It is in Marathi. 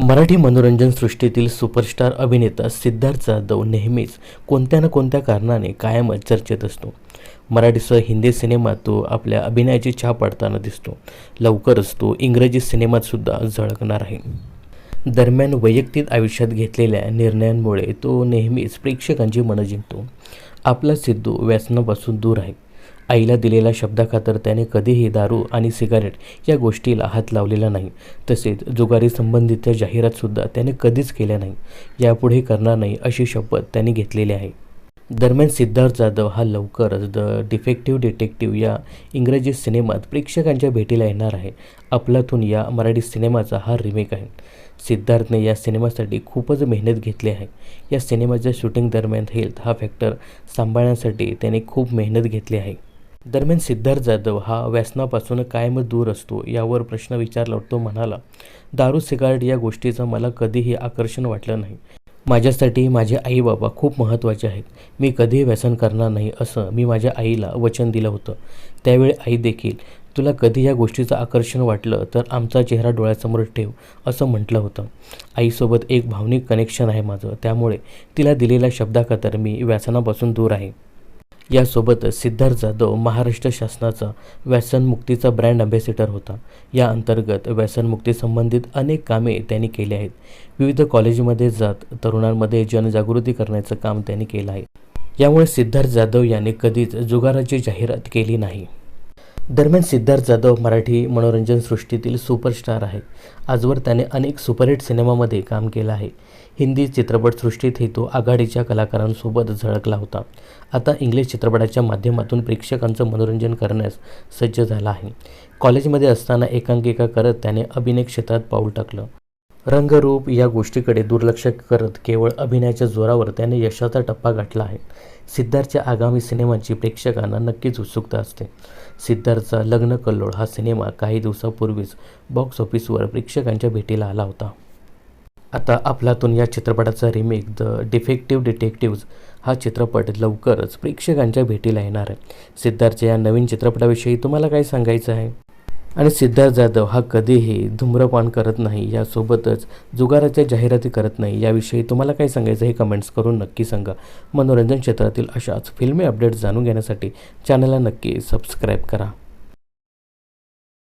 मराठी मनोरंजन सृष्टीतील सुपरस्टार अभिनेता सिद्धार्थ जाधव नेहमीच कोणत्या ना कोणत्या कारणाने कायमच चर्चेत असतो. मराठीसह हिंदी सिनेमात तो आपल्या अभिनयाची छाप पाडताना दिसतो. लवकरच तो इंग्रजी सिनेमातसुद्धा झळकणार आहे. दरम्यान वैयक्तिक आयुष्यात घेतलेल्या निर्णयांमुळे तो नेहमीच प्रेक्षकांची मनं जिंकतो. आपला सिद्धू व्यसनापासून दूर आहे. आईला दिलेल्या शब्दाखातर त्याने कधीही दारू आणि सिगारेट या गोष्टीला हात लावलेला नाही. तसेच जुगारी संबंधित जाहिरातसुद्धा त्याने कधीच केल्या नाही. यापुढे करणार नाही अशी शपथ त्याने घेतलेली आहे. दरम्यान सिद्धार्थ जाधव हा लवकरच द डिफेक्टिव्ह डिटेक्टिव्ह या इंग्रजी सिनेमात प्रेक्षकांच्या भेटीला येणार आहे. अपलातून या मराठी सिनेमाचा हा रिमेक आहे. सिद्धार्थने या सिनेमासाठी खूपच मेहनत घेतली आहे. या सिनेमाच्या शूटिंग दरम्यान हेल्थ हा फॅक्टर सांभाळण्यासाठी त्याने खूप मेहनत घेतली आहे. दरम्यान सिद्धार्थ जाधव हा व्यसनापासून कायम दूर असतो यावर प्रश्न विचारला तो म्हणाला दारू सिगारेट या गोष्टीचं मला कधीही आकर्षण वाटलं नाही. माझ्यासाठी माझे आई बाबा खूप महत्त्वाचे आहेत. मी कधीही व्यसन करणार नाही असं मी माझ्या आईला वचन दिलं होतं. त्यावेळी आई देखील तुला कधी या गोष्टीचं आकर्षण वाटलं तर आमचा चेहरा डोळ्यासमोर ठेव असं म्हटलं होतं. आईसोबत एक भावनिक कनेक्शन आहे माझं. त्यामुळे तिला दिलेल्या शब्दाखातर मी व्यसनापासून दूर आहे. यासोबतच सिद्धार्थ जाधव महाराष्ट्र शासनाचा व्यसनमुक्तीचा ब्रँड अँबॅसेडर होता. या अंतर्गत व्यसनमुक्तीसंबंधित अनेक कामे त्यांनी केली आहेत. विविध कॉलेजमध्ये जात तरुणांमध्ये जनजागृती करण्याचं काम त्यांनी केलं आहे. यामुळे सिद्धार्थ जाधव यांनी कधीच जुगाराची जाहिरात केली नाही. दरम्यान सिद्धार्थ जाधव मराठी मनोरंजन सृष्टीतील सुपरस्टार आहे आजवर त्याने अनेक सुपरहिट सिनेमामध्ये काम केलं आहे. हिंदी चित्रपटसृष्टीतही तो आघाडीच्या कलाकारांसोबत झळकला होता. आता इंग्लिश चित्रपटाच्या माध्यमातून प्रेक्षकांचं मनोरंजन करण्यास सज्ज झाला आहे. कॉलेजमध्ये असताना एकांकिका करत त्याने अभिनय क्षेत्रात पाऊल टाकलं. रंगरूप या गोष्टीकडे दुर्लक्ष करत केवळ अभिनयाच्या जोरावर त्याने यशाचा टप्पा गाठला आहे. सिद्धार्थच्या आगामी सिनेमांची प्रेक्षकांना नक्कीच उत्सुकता असते. सिद्धार्थचा लग्न कल्लोळ हा सिनेमा काही दिवसापूर्वीच बॉक्स ऑफिसवर प्रेक्षकांच्या भेटीला आला होता. आता आपलातून या चित्रपटाचा रिमेक द डिफेक्टिव्ह डिटेक्टिव्ज हा चित्रपट लवकरच प्रेक्षकांच्या भेटीला येणार आहे. सिद्धार्थच्या या नवीन चित्रपटाविषयी तुम्हाला काय सांगायचं आहे? आणि सिद्धार्थ जाधव हा कधीही धूम्रपान करत नाही यासोबतच जुगाराच्या जाहिराती करत नाही. याविषयी तुम्हाला काय सांगायचं हे कमेंट्स करून नक्की सांगा. मनोरंजन क्षेत्रातील अशाच फिल्मी अपडेट्स जाणून घेण्यासाठी चॅनलला नक्की सबस्क्राईब करा.